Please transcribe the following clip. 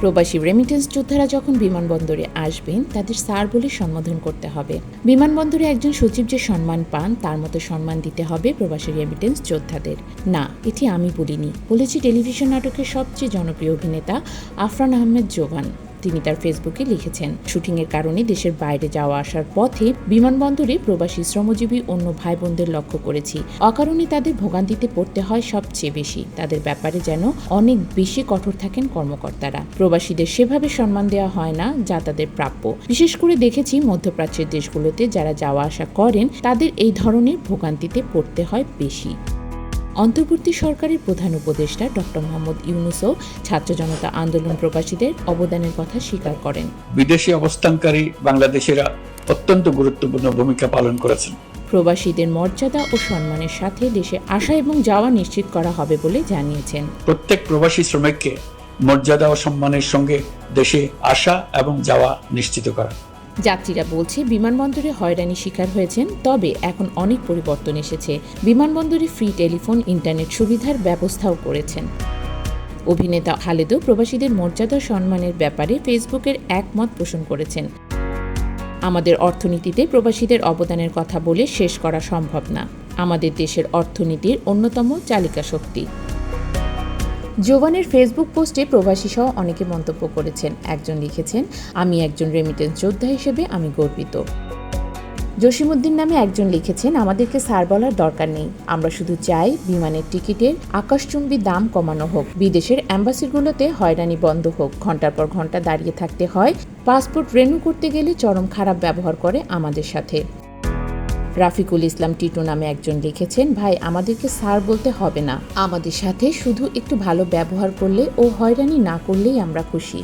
প্রবাসী রেমিটেন্স যোদ্ধারা যখন বিমানবন্দরে আসবেন, তাদের স্যার বলে সম্বোধন করতে হবে। বিমানবন্দরে একজন সচিব যে সম্মান পান, তার মতো সম্মান দিতে হবে প্রবাসী রেমিটেন্স যোদ্ধাদের। না, এটি আমি বলিনি, বলেছি টেলিভিশন নাটকের সবচেয়ে জনপ্রিয় অভিনেতা আফরান আহমেদ জোভান তিনি তার ফেসবুকে লিখেছেন, শুটিংয়ের কারণে দেশের বাইরে যাওয়া আসার পথে বিমানবন্দরে প্রবাসী শ্রমজীবী অন্য ভাই বোনদের লক্ষ্য করেছি। অকারণে তাদের ভোগান্তিতে পড়তে হয় সবচেয়ে বেশি। তাদের ব্যাপারে যেন অনেক বেশি কঠোর থাকেন কর্মকর্তারা। প্রবাসীদের সেভাবে সম্মান দেওয়া হয় না, যা তাদের প্রাপ্য। বিশেষ করে দেখেছি মধ্যপ্রাচ্যের দেশগুলোতে যারা যাওয়া আসা করেন, তাদের এই ধরনের ভোগান্তিতে পড়তে হয় বেশি। অন্তর্বর্তী সরকারের প্রধান উপদেষ্টা ডক্টর মোহাম্মদ ইউনুসও ছাত্র জনতা আন্দোলন প্রবাসীদের অবদানের কথা স্বীকার করেন। বিদেশি অবস্থানকারী বাংলাদেশিরা অত্যন্ত গুরুত্বপূর্ণ ভূমিকা পালন করেছেন। প্রবাসীদের মর্যাদা ও সম্মানের সাথে দেশে আসা এবং যাওয়া নিশ্চিত করা হবে বলে জানিয়েছেন। প্রত্যেক প্রবাসী শ্রমিককে মর্যাদা ও সম্মানের সঙ্গে দেশে আসা এবং যাওয়া নিশ্চিত করা। যাত্রীরা বলছে, বিমানবন্দরে হয়রানি শিকার হয়েছেন, তবে এখন অনেক পরিবর্তন এসেছে। বিমানবন্দরে ফ্রি টেলিফোন, ইন্টারনেট সুবিধার ব্যবস্থাও করেছেন। অভিনেতা খালেদও প্রবাসীদের মর্যাদা সম্মানের ব্যাপারে ফেসবুকের একমত পোষণ করেছেন। আমাদের অর্থনীতিতে প্রবাসীদের অবদানের কথা বলে শেষ করা সম্ভব না। আমাদের দেশের অর্থনীতির অন্যতম চালিকা শক্তি। জোভানের ফেসবুক পোস্টে প্রবাসী সহ অনেকে মন্তব্য করেছেন। একজন লিখেছেন, আমি একজন রেমিটেন্স যোদ্ধা হিসেবে আমি গর্বিত। জসিমউদ্দিন নামে একজন লিখেছেন, আমাদেরকে স্যার বলার দরকার নেই। আমরা শুধু চাই বিমানের টিকিটের আকাশচুম্বী দাম কমানো হোক। বিদেশের অ্যাম্বাসিগুলোতে হয়রানি বন্ধ হোক। ঘণ্টার পর ঘণ্টা দাঁড়িয়ে থাকতে হয়। পাসপোর্ট রেনু করতে গেলে চরম খারাপ ব্যবহার করে আমাদের সাথে। রাফিকুল ইসলাম টিটু নামে একজন লিখেছেন, ভাই, আমাদেরকে স্যার বলতে হবে না। আমাদের সাথে শুধু একটু ভালো ব্যবহার করলে ও হয়রানি না করলেই আমরা খুশি।